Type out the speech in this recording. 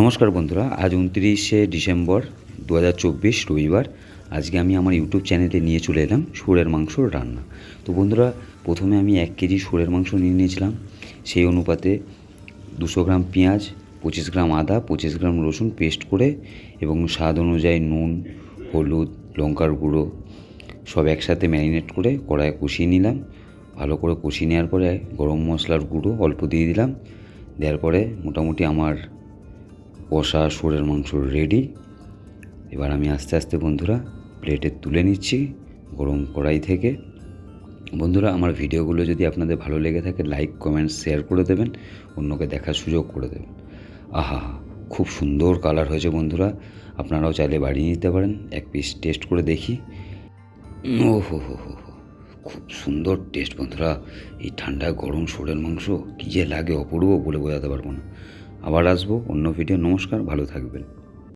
নমস্কার বন্ধুরা, আজ উনত্রিশে ডিসেম্বর দু হাজার চব্বিশ রবিবার। আজকে আমি আমার ইউটিউব চ্যানেলে নিয়ে চলে এলাম সুরের মাংসর রান্না। তো বন্ধুরা, প্রথমে আমি এক কেজি শুয়োরের মাংস নিয়ে নিয়েছিলাম। সেই অনুপাতে দুশো গ্রাম পেঁয়াজ, পঁচিশ গ্রাম আদা, পঁচিশ গ্রাম রসুন পেস্ট করে এবং স্বাদ অনুযায়ী নুন, হলুদ, লঙ্কার গুঁড়ো সব একসাথে ম্যারিনেট করে কড়াইয়ে কষিয়ে নিলাম। ভালো করে কষিয়ে নেওয়ার পরে গরম মশলার গুঁড়ো অল্প দিয়ে দিলাম। দেওয়ার পরে মোটামুটি আমার কষা শুয়োরের মাংস রেডি এবার আমি আস্তে আস্তে বন্ধুরা প্লেটে তুলে নিচ্ছি গরম কড়াই থেকে। বন্ধুরা, আমার ভিডিওগুলো যদি আপনাদের ভালো লেগে থাকে লাইক কমেন্ট শেয়ার করে দেবেন, অন্যকে দেখার সুযোগ করে দেবেন। আহা, খুব সুন্দর কালার হয়েছে বন্ধুরা। আপনারাও চাইলে বাড়িয়ে নিতে পারেন। এক পিস টেস্ট করে দেখি। ও হো হো হো। খুব সুন্দর টেস্ট বন্ধুরা। এই ঠান্ডা গরম শোরের মাংস, কী যে লাগে অপূর্ব বলে বোঝাতে পারব না। আবার আসব অন্য ভিডিও নমস্কার, ভালো থাকবেন।